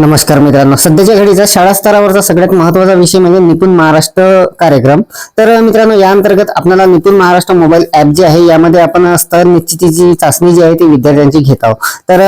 नमस्कार मित्रांनो. सध्याच्या घडीचा शाळा स्तरावरचा सगळ्यात महत्त्वाचा विषय म्हणजे निपुण महाराष्ट्र कार्यक्रम. तर मित्रांनो या अंतर्गत आपल्याला निपुण महाराष्ट्र मोबाईल ऍप जे आहे यामध्ये आपण स्तर निश्चितीची चाचणी जी आहे ती विद्यार्थ्यांची घेत आहोत. तर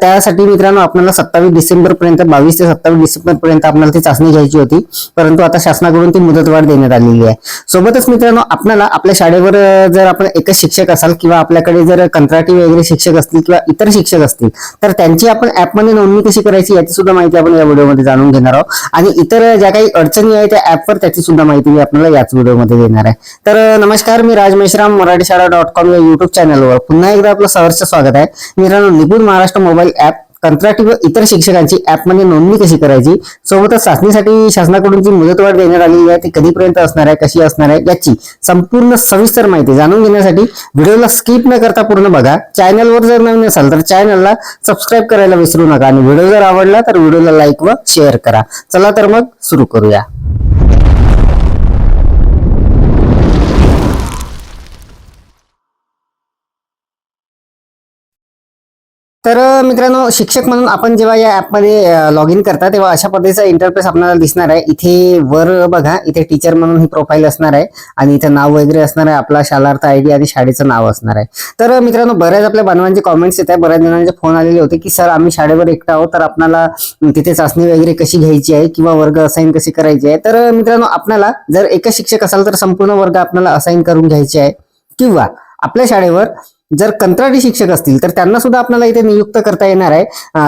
त्यासाठी मित्रांनो आपल्याला सत्तावीस डिसेंबर पर्यंत बावीस ते सत्तावीस डिसेंबर पर्यंत आपल्याला ती चाचणी घ्यायची होती. परंतु आता शासनाकडून ती मुदतवाढ देण्यात आलेली आहे. सोबतच मित्रांनो आपल्याला आपल्या शाळेवर जर आपण एकच शिक्षक असाल किंवा आपल्याकडे जर कंत्राटी वगैरे शिक्षक असतील किंवा इतर शिक्षक असतील तर त्यांची आपण ऍपमध्ये नोंदणी कशी करायची याची सुद्धा माहिती आपण या व्हिडिओमध्ये जाणून घेणार आहोत. आणि इतर ज्या काही अडचणी आहेत त्या ऍपवर त्याची सुद्धा माहिती मी आपल्याला याच व्हिडिओमध्ये देणार आहे. तर नमस्कार मी राज मेश्राम मराठी शाळा डॉट कॉम या युट्यूब चॅनलवर पुन्हा एकदा आपलं सहर्ष स्वागत आहे. मित्रांनो निपुण महाराष्ट्र मोबाईल ऍप कंत्राटी व इतर शिक्षकांची ऍपमध्ये नोंदणी कशी करायची? सोबतच चाचणीसाठी शासनाकडून जी मुदतवाढ देण्यात आलेली आहे ती कधीपर्यंत असणार आहे कशी असणार आहे याची संपूर्ण सविस्तर माहिती जाणून घेण्यासाठी व्हिडिओला स्किप न करता पूर्ण बघा. चॅनलवर जर नवीन असाल तर चॅनलला सबस्क्राईब करायला विसरू नका. आणि व्हिडिओ जर आवडला तर व्हिडिओला लाईक व शेअर करा. चला तर मग सुरू करूया. तर मित्रांनो शिक्षक म्हणून आपण जेव्हा या ऍपमध्ये लॉग इन करता तेव्हा अशा पद्धतीचा इंटरफेस आपल्याला दिसणार आहे. इथे वर बघा इथे टीचर म्हणून ही प्रोफाईल असणार आहे आणि इथे नाव वगैरे असणार आहे. आपला शालार्थ आयडी आणि शाळेचं नाव असणार आहे. तर मित्रांनो बऱ्याच आपल्या बनवांचे कॉमेंट्स येत आहे बऱ्याच जणांचे फोन आलेले होते की सर आम्ही शाळेवर एकटा आहोत तर आपल्याला तिथे चाचणी वगैरे कशी घ्यायची आहे किंवा वर्ग असाइन कशी करायची आहे? तर मित्रांनो आपल्याला जर एकच शिक्षक असाल तर संपूर्ण वर्ग आपल्याला असाइन करून घ्यायचे आहे. किंवा आपल्या शाळेवर जर कंत्राटी शिक्षक असतील तर त्यांना सुद्धा आपल्याला इथे नियुक्त करता येणार आहे.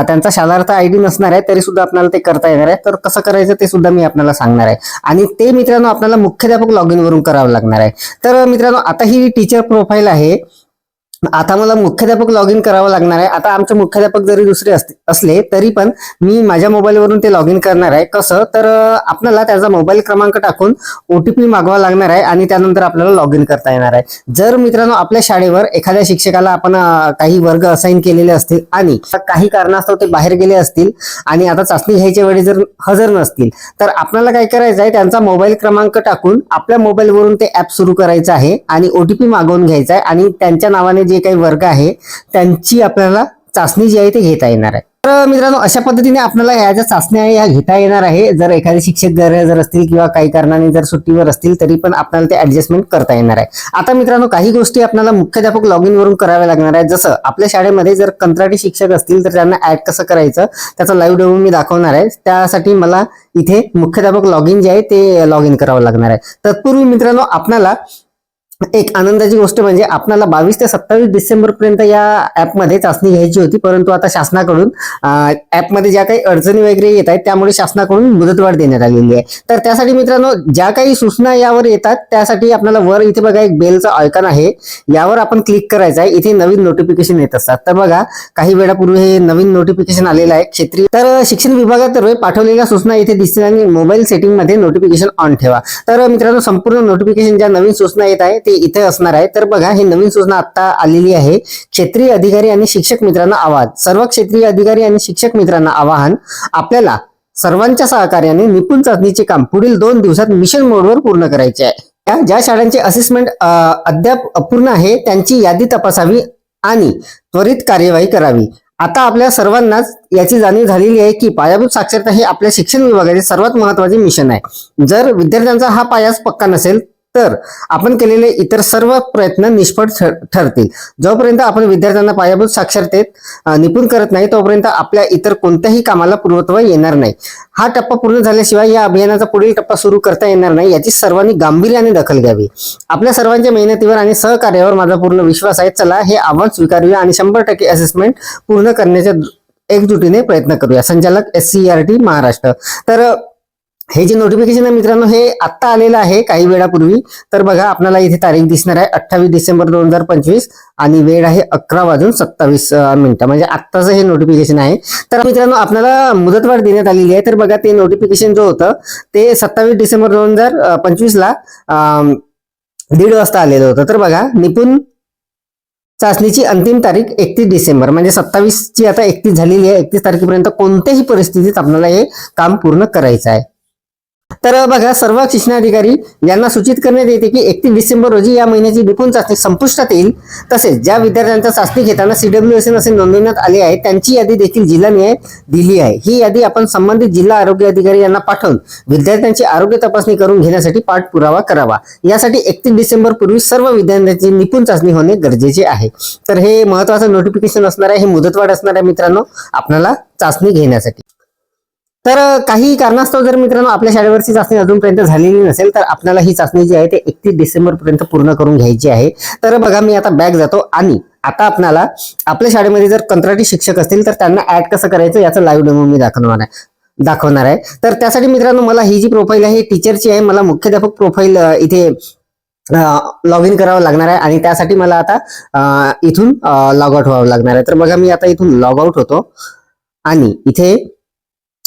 त्यांचा शालार्थ आयडी नसणार आहे तरी सुद्धा आपल्याला ते करता येणार आहे. तर कसं करायचं ते सुद्धा मी आपल्याला सांगणार आहे. आणि ते मित्रांनो आपल्याला मुख्याध्यापक लॉग इन वरून करावं लागणार आहे. तर मित्रांनो आता ही टीचर प्रोफाईल आहे. आता मला मुख्याध्यापक लॉग इन करावं लागणार आहे. आता आमचे मुख्याध्यापक जरी दुसरे असले तरी पण मी माझ्या मोबाईलवरून ते लॉग इन करणार आहे. कसं? तर आपल्याला त्याचा मोबाईल क्रमांक टाकून ओटीपी मागवा लागणार आहे आणि त्यानंतर आपल्याला लॉग इन करता येणार आहे. जर मित्रांनो आपल्या शाळेवर एखाद्या शिक्षकाला आपण काही वर्ग असाइन केलेले असतील आणि काही कारणास्तव ते बाहेर गेले असतील आणि आता चाचणी घ्यायच्या वेळी जर हजर नसतील तर आपल्याला काय करायचं आहे त्यांचा मोबाईल क्रमांक टाकून आपल्या मोबाईलवरून ते ऍप सुरू करायचं आहे आणि ओटीपी मागवून घ्यायचा आहे आणि त्यांच्या नावाने जे काही वर्ग आहे त्यांची आपल्याला चाचणी जी आहे ते घेता येणार आहे. तर मित्रांनो अशा पद्धतीने आपल्याला या ज्या चाचण्या आहे ह्या घेता येणार आहे. जर एखादे शिक्षक जर जर असतील किंवा काही कारणाने जर सुट्टीवर असतील तरी पण आपल्याला ते ऍडजस्टमेंट करता येणार आहे. आता मित्रांनो काही गोष्टी आपल्याला मुख्याध्यापक लॉग इन वरून कराव्या लागणार आहे जसं आपल्या शाळेमध्ये जर कंत्राटी शिक्षक असतील तर त्यांना ऍड कसं करायचं त्याचा लाईव्ह डेमो मी दाखवणार आहे. त्यासाठी मला इथे मुख्याध्यापक लॉग इन जे आहे ते लॉग इन करावं लागणार आहे. तत्पूर्वी मित्रांनो आपल्याला एक आनंदाची गोष्ट म्हणजे आपल्याला बावीस ते सत्तावीस डिसेंबर पर्यंत या ऍपमध्ये चाचणी घ्यायची होती परंतु आता शासनाकडून ऍपमध्ये ज्या काही अडचणी वगैरे येत आहेत त्यामुळे शासनाकडून मुदतवाढ देण्यात आलेली आहे. तर त्यासाठी मित्रांनो ज्या काही सूचना यावर येतात त्यासाठी आपल्याला वर इथे बघा एक बेलचा आयकॉन आहे. यावर आपण क्लिक करायचं आहे. इथे नवीन नोटिफिकेशन येत असतात. तर बघा काही वेळापूर्वी हे नवीन नोटिफिकेशन आलेलं आहे. क्षेत्रीय तर शिक्षण विभागातर्फे पाठवलेल्या सूचना इथे दिसतील आणि मोबाईल सेटिंगमध्ये नोटिफिकेशन ऑन ठेवा. तर मित्रांनो संपूर्ण नोटिफिकेशन ज्या नवीन सूचना येत आहे ते इथे असणार आहे. तर बघा ही नवीन सूचना आता आलेली आहे. क्षेत्रीय अधिकारी आणि शिक्षक मित्रांना आवाहन. सर्व क्षेत्रीय अधिकारी आणि शिक्षक मित्रांना आवाहन. आपल्याला सर्वांच्या सहकार्याने निपुण चाचणीचे काम पुढील दोन दिवसात मिशन मोडवर पूर्ण करायचे आहे. त्या ज्या शाळांचे असेसमेंट अद्याप अपूर्ण आहे त्यांची यादी तपासावी आणि त्वरित कार्यवाही करावी. आता आपल्या सर्वांनाच याची जाणीव झालेली आहे की पायाभूत साक्षरता हे आपल्या शिक्षण विभागाचे सर्वात महत्त्वाचे मिशन आहे. जर विद्यार्थ्यांचा हा पायाच पक्का नसेल तर आपण केलेले इतर सर्व प्रयत्न निष्फळ ठर- ठरतील. जोपर्यंत आपण विद्यार्थ्यांना पायाभूत साक्षरतेत निपुण करत नाही तोपर्यंत आपल्या इतर कोणत्याही कामाला पूर्वत्व येणार नाही. हा टप्पा पूर्ण झाल्याशिवाय या अभियानाचा पुढील टप्पा सुरू करता येणार नाही याची सर्वांनी गांभीर्याने दखल घ्यावी. आपल्या सर्वांच्या मेहनतीवर आणि सहकार्यावर माझा पूर्ण विश्वास आहे. चला हे आव्हान स्वीकारूया आणि शंभर टक्के असेसमेंट पूर्ण करण्याच्या एकजुटीने प्रयत्न करूया. संचालक S C R T Maharashtra. तर हे जे नोटिफिकेशन आहे मित्रांनो हे आत्ता आलेलं आहे काही वेळापूर्वी. तर बघा आपल्याला इथे तारीख दिसणार आहे अठ्ठावीस डिसेंबर दोन हजार पंचवीस आणि वेळ आहे अकरा वाजून सत्तावीस मिनिटं. म्हणजे आत्ताचं हे नोटिफिकेशन आहे. तर मित्रांनो आपल्याला मुदतवाढ देण्यात आलेली आहे. तर बघा ते नोटिफिकेशन जो होतं ते सत्तावीस डिसेंबर दोन हजार पंचवीसला दीड वाजता आलेलं होतं. तर बघा निपुण चाचणीची अंतिम तारीख एकतीस डिसेंबर. म्हणजे सत्तावीसची आता एकतीस झालेली आहे. एकतीस तारखेपर्यंत कोणत्याही परिस्थितीत आपल्याला हे काम पूर्ण करायचं आहे. तर बघा सर्व शिक्षणाधिकारी यांना सूचित करण्यात येते की एकतीस डिसेंबर रोजी या महिन्याची निपुण चाचणी संपुष्टात येईल. तसेच ज्या विद्यार्थ्यांचा चाचणी घेताना सीडब्ल्यू एस एन असे नोंदवण्यात आले आहे त्यांची यादी देखील जिल्हानिहाय दिली आहे. ही यादी आपण संबंधित जिल्हा आरोग्य अधिकारी यांना पाठवून विद्यार्थ्यांची आरोग्य तपासणी करून घेण्यासाठी पाठपुरावा करावा. यासाठी एकतीस डिसेंबर पूर्वी सर्व विद्यार्थ्यांची निपुण चाचणी होणे गरजेचे आहे. तर हे महत्वाचं नोटिफिकेशन असणार आहे हे मुदतवाढ असणार आहे मित्रांनो आपल्याला चाचणी घेण्यासाठी. तर काही कारणास्तव जर मित्रांनो आपल्या शाळेवरची चाचणी अजूनपर्यंत झालेली नसेल तर आपल्याला ही चाचणी जी आहे ते एकतीस डिसेंबर पर्यंत पूर्ण करून घ्यायची आहे. तर बघा मी आता बॅग जातो आणि आता आपल्याला आपल्या शाळेमध्ये जर कंत्राटी शिक्षक असतील तर त्यांना ऍड कसं करायचं याचं लाईव्ह डेमो मी दाखवणार आहे. दाखवणार आहे. तर त्यासाठी मित्रांनो मला ही जी प्रोफाईल आहे टीचरची आहे. मला मुख्याध्यापक प्रोफाईल इथे लॉग इन करावं लागणार आहे. आणि त्यासाठी मला आता इथून लॉग आउट व्हावं लागणार आहे. तर बघा मी आता इथून लॉग आउट होतो. आणि इथे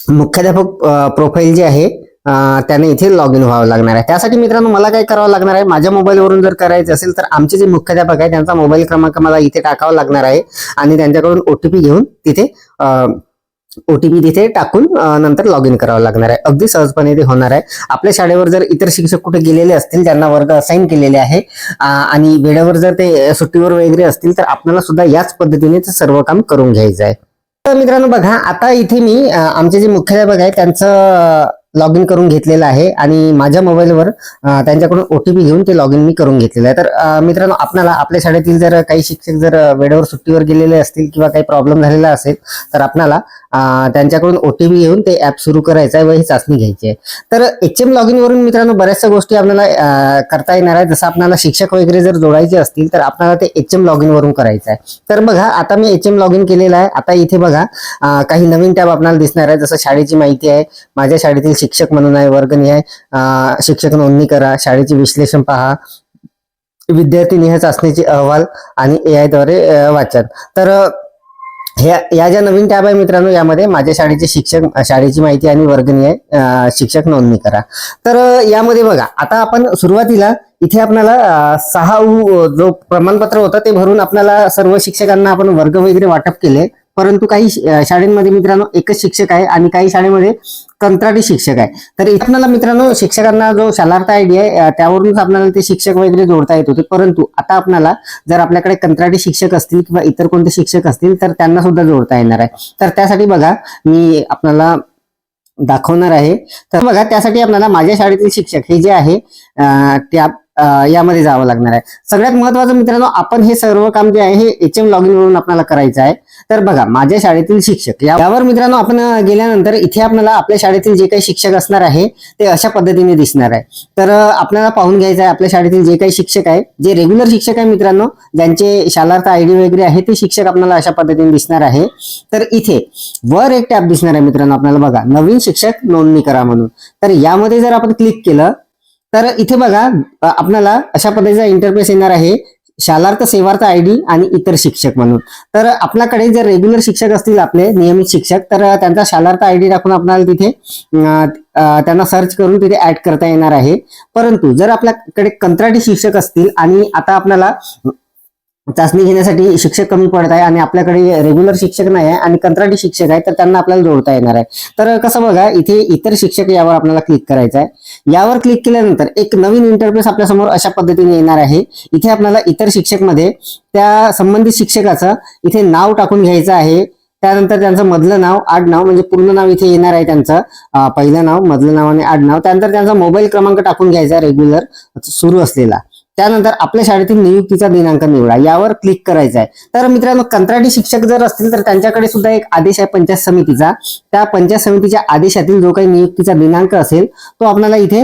मुख्याध्यापक प्रोफाईल जे आहे त्याने इथे लॉग इन व्हावं लागणार आहे. त्यासाठी मित्रांनो मला काय करावं लागणार आहे? माझ्या मोबाईलवरून जर करायचं असेल तर आमचे जे मुख्याध्यापक आहे त्यांचा मोबाईल क्रमांक मला इथे टाकावा लागणार आहे. आणि त्यांच्याकडून ओटीपी घेऊन तिथे ओटीपी तिथे टाकून नंतर लॉग इन करावं लागणार आहे. अगदी सहजपणे ते होणार आहे. आपल्या शाळेवर जर इतर शिक्षक कुठे गेलेले असतील ज्यांना वर्ग असाईन केलेले आहे आणि वेळेवर जर ते सुट्टीवर वगैरे असतील तर आपल्याला सुद्धा याच पद्धतीने ते सर्व काम करून घ्यायचं आहे. तर मित्रांनो बघा आता इथे मी आमचे जे मुख्याध्यापक आहे त्यांचं लॉग इन करून घेतलेलं आहे आणि माझ्या मोबाईलवर अ, त्यांच्याकडून ओटीपी घेऊन ते लॉग इन मी करून घेतलेलं आहे. तर मित्रांनो आपल्याला आपल्या शाळेतील जर काही शिक्षक जर वेळेवर सुट्टीवर गेलेले असतील किंवा काही प्रॉब्लेम झालेला असेल तर आपल्याला ओ त्यांच्याकडून ओटीपी घेऊन ते ऍप सुरू करायचं आहे व ही चाचणी घ्यायची आहे. तर एच एम लॉग इनवरून मित्रांनो बऱ्याचशा गोष्टी आपल्याला करता येणार आहे जसं आपल्याला शिक्षक वगैरे जर जोडायचे असतील तर आपल्याला ते एच एम लॉग इनवरून करायचं आहे. तर बघा आता मी एच एम लॉग इन केलेलं आहे. आता इथे बघा काही नवीन टॅब आपल्याला दिसणार आहे. जसं शाळेची माहिती आहे माझ्या शाळेतील शिक्षक म्हणून आहे वर्गणी आहे. शिक्षक नोंदणी करा शाळेचे विश्लेषण पहा. विद्यार्थी निहाय चाचणीचे अहवाल आणि ए आयद्वारे वाचन. तर ह्या या ज्या नवीन टॅब आहे मित्रांनो यामध्ये माझ्या शाळेचे शिक्षक शाळेची माहिती आणि वर्गणी आहे. शिक्षक नोंदणी करा. तर यामध्ये बघा आता आपण सुरुवातीला इथे आपल्याला सहा उ जो प्रमाणपत्र होतं ते भरून आपल्याला सर्व शिक्षकांना आपण वर्ग वगैरे वाटप केले. परंतु काही शाळेमध्ये मित्रांनो एकच शिक्षक आहे आणि काही शाळेमध्ये कंत्राटी शिक्षक आहे. तर इथे मित्रांनो शिक्षकांना जो शालार्थ आयडी आहे त्यावरूनच आपल्याला ते शिक्षक वगैरे जोडता येत होते. परंतु आता आपल्याला जर आपल्याकडे कंत्राटी शिक्षक असतील किंवा इतर कोणते शिक्षक असतील तर त्यांना सुद्धा जोडता येणार आहे. तर त्यासाठी बघा मी आपल्याला दाखवणार आहे. तर बघा त्यासाठी आपल्याला माझ्या शाळेतील शिक्षक हे जे आहे त्या यामध्ये जावं लागणार आहे. सगळ्यात महत्वाचं मित्रांनो आपण हे सर्व काम जे आहे हे एच एम लॉग इन वरून आपल्याला करायचं आहे. तर बघा माझ्या शाळेतील शिक्षक यावर मित्रांनो आपण गेल्यानंतर इथे आपल्याला आपल्या शाळेतील जे काही शिक्षक असणार आहे ते अशा पद्धतीने दिसणार आहे. तर आपल्याला पाहून घ्यायचं आहे आपल्या शाळेतील जे काही शिक्षक आहे जे रेग्युलर शिक्षक आहे मित्रांनो ज्यांचे शालार्थ आयडी वगैरे आहे ते शिक्षक आपल्याला अशा पद्धतीने दिसणार आहे. तर इथे वर एक टॅब दिसणार आहे मित्रांनो आपल्याला बघा नवीन शिक्षक नोंदणी करा म्हणून. तर यामध्ये जर आपण क्लिक केलं तर इथे बघा आपल्याला अशा पद्धतीचा इंटरफेस येणार आहे. शालार्थ सेवार्थ आयडी आणि इतर शिक्षक म्हणून. तर आपल्याकडे जर रेग्युलर शिक्षक असतील आपले नियमित शिक्षक तर त्यांचा शालार्थ आयडी टाकून आपल्याला तिथे त्यांना सर्च करून तिथे ऍड करता येणार आहे. परंतु जर आपल्याकडे कंत्राटी शिक्षक असतील आणि आता आपल्याला चाचणी घेण्यासाठी शिक्षक कमी पडत आहे आणि आपल्याकडे रेग्युलर शिक्षक नाही आहे आणि कंत्राटी शिक्षक आहे तर त्यांना आपल्याला जोडता येणार आहे. तर कसं बघा इथे इतर शिक्षक यावर आपल्याला क्लिक करायचं आहे. यावर क्लिक केल्यानंतर एक नवीन इंटरफेस आपल्यासमोर अशा पद्धतीने येणार आहे. इथे आपल्याला इतर शिक्षकमध्ये त्या संबंधित शिक्षकाचं इथे नाव टाकून घ्यायचं आहे. त्यानंतर त्यांचं मधलं नाव आडनाव म्हणजे पूर्ण नाव इथे येणार आहे त्यांचं. पहिलं नाव मधलं नाव आणि आडनाव त्यानंतर त्यांचा मोबाईल क्रमांक टाकून घ्यायचा रेग्युलर सुरू असलेला. त्यानंतर आपल्या शाळेतील नियुक्तीचा दिनांक निवडा. यावर क्लिक करायचा आहे. तर मित्रांनो कंत्राटी शिक्षक जर असतील तर त्यांच्याकडे सुद्धा एक आदेश आहे पंचायत समितीचा. त्या पंचायत समितीच्या आदेशातील जो काही नियुक्तीचा दिनांक असेल तो आपल्याला इथे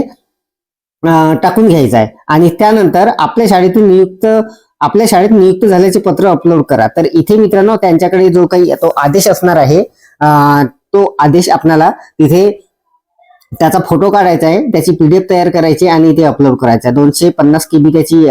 टाकून घ्यायचा आहे. आणि त्यानंतर आपल्या शाळेतून नियुक्त आपल्या शाळेत नियुक्त झाल्याचे पत्र अपलोड करा. तर इथे मित्रांनो त्यांच्याकडे जो काही तो आदेश असणार आहे तो आदेश आपल्याला तिथे त्याचा फोटो काढायचा आहे. त्याची पीडीएफ तयार करायची आणि ते अपलोड करायचं आहे. दोनशे पन्नास केबी त्याची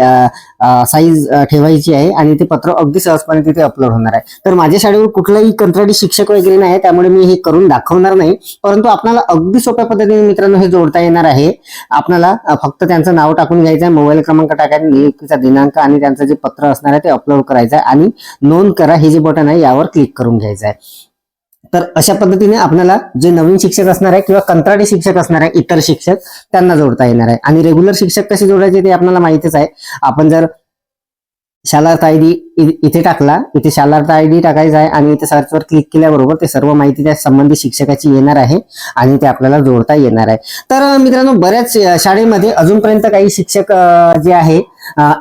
साईज ठेवायची आहे आणि ते पत्र अगदी सहजपणे तिथे अपलोड होणार आहे. तर माझ्या शाळेवर कुठलाही कंत्राटी शिक्षक वगैरे नाही त्यामुळे मी हे करून दाखवणार नाही. परंतु आपल्याला अगदी सोप्या पद्धतीने मित्रांनो हे जोडता येणार आहे. आपल्याला फक्त त्यांचं नाव टाकून घ्यायचं आहे. मोबाईल क्रमांक टाकायचा नियुक्तीचा दिनांक आणि त्यांचं जे पत्र असणार आहे ते अपलोड करायचं आहे. आणि नोंद करा हे जे बटन आहे यावर क्लिक करून घ्यायचं आहे. तर अशा पद्धतीने आपल्याला जे नवीन शिक्षक असणार आहे किंवा कंत्राटी शिक्षक असणार आहे इतर शिक्षक त्यांना जोडता येणार आहे. आणि रेग्युलर शिक्षक कसे जोडायचे ते आपल्याला माहितीच आहे. आपण जर शालार्थ आय डी इथे टाकला इथे शालार्थ आय डी टाकायचा आहे आणि इथे सर्चवर क्लिक केल्याबरोबर ते सर्व माहिती त्या संबंधित शिक्षकाची येणार आहे आणि ते आपल्याला जोडता येणार आहे. तर मित्रांनो बऱ्याच शाळेमध्ये अजूनपर्यंत काही शिक्षक जे आहे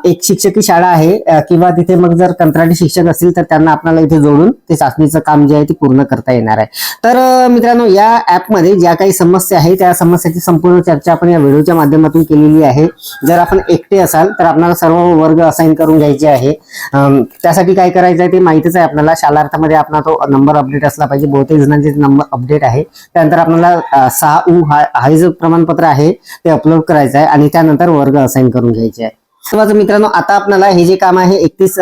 एक शिक्षकी शाळा आहे किंवा तिथे मग जर कंत्राटी शिक्षक असतील तर त्यांना आपल्याला इथे जोडून ते चाचणीचं काम जे आहे ते पूर्ण करता येणार आहे. तर मित्रांनो या ऍपमध्ये ज्या काही समस्या आहे त्या समस्याची संपूर्ण चर्चा आपण या व्हिडिओच्या माध्यमातून केलेली आहे. जर आपण एकटे असाल तर आपल्याला सर्व वर्ग असाइन करून घ्यायचे आहे. त्यासाठी काय करायचं आहे ते माहितीच आहे आपल्याला. शालार्थामध्ये आपला तो नंबर अपडेट असला पाहिजे. बहुतेक जणांचे नंबर अपडेट आहे. त्यानंतर आपल्याला सहा उ हा हा जो प्रमाणपत्र आहे ते अपलोड करायचं आहे आणि त्यानंतर वर्ग असाइन करून घ्यायचे आहे. तेव्हा मित्रांनो आता आपल्याला हे जे काम आहे एकतीस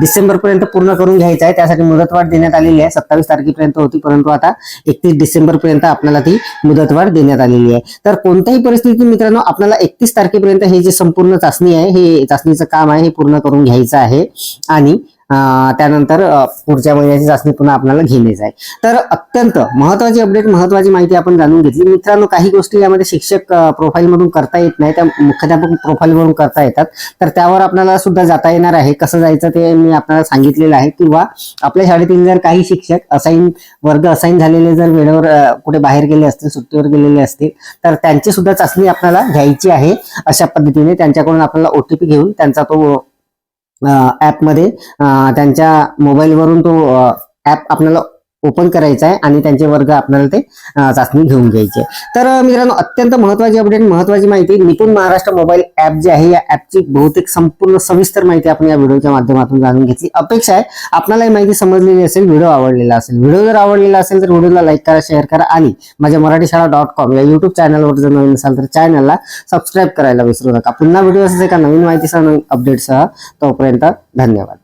डिसेंबर पर्यंत पूर्ण करून घ्यायचं आहे. त्यासाठी मुदतवाढ देण्यात आलेली आहे. सत्तावीस तारखेपर्यंत होती परंतु आता एकतीस डिसेंबर पर्यंत आपल्याला ती मुदतवाढ देण्यात आलेली आहे. तर कोणत्याही परिस्थितीत मित्रांनो आपल्याला एकतीस तारखेपर्यंत हे जे संपूर्ण चाचणी आहे हे चाचणीचं काम आहे हे पूर्ण करून घ्यायचं आहे. आणि त्यानंतर पुढच्या महिन्याची चाचणी पुन्हा आपल्याला घेण्याची आहे. तर अत्यंत महत्वाची अपडेट महत्वाची माहिती आपण जाणून घेतली. मित्रांनो काही गोष्टी यामध्ये शिक्षक प्रोफाईल मधून करता येत नाही. त्या मुख्याध्यापक प्रोफाईलवरून करता येतात. तर त्यावर आपल्याला सुद्धा जाता येणार आहे. कसं जायचं ते मी आपल्याला सांगितलेलं आहे. किंवा आपल्या शाळेतील जर काही शिक्षक असाईन वर्ग असाईन झालेले जर वेळेवर कुठे बाहेर गेले असतील सुट्टीवर गेलेले असतील तर त्यांची सुद्धा चाचणी आपल्याला घ्यायची आहे. अशा पद्धतीने त्यांच्याकडून आपल्याला ओटीपी घेऊन त्यांचा तो ॲपमध्ये त्यांच्या मोबाईलवरून तो ऍप आपल्याला ओपन करायचा आहे आणि त्यांचे वर्ग आपल्याला ते चाचणी घेऊन घ्यायची आहे. तर मित्रांनो अत्यंत महत्वाची अपडेट महत्वाची माहिती निपुण महाराष्ट्र मोबाईल ऍप जे आहे या ऍपची बहुतेक संपूर्ण सविस्तर माहिती आपण या व्हिडिओच्या माध्यमातून जाणून घेतली. अपेक्षा आहे आपल्याला ही माहिती समजलेली असेल व्हिडिओ आवडलेला असेल. व्हिडिओ जर आवडलेला असेल तर व्हिडिओला लाईक करा शेअर करा आणि माझ्या मराठी शाळा डॉट कॉम या युट्यूब चॅनलवर जर नवीन असाल तर चॅनलला सबस्क्राईब करायला विसरू नका. पुन्हा व्हिडिओ असेल एका नवीन माहितीसह नवीन अपडेटसह तोपर्यंत धन्यवाद.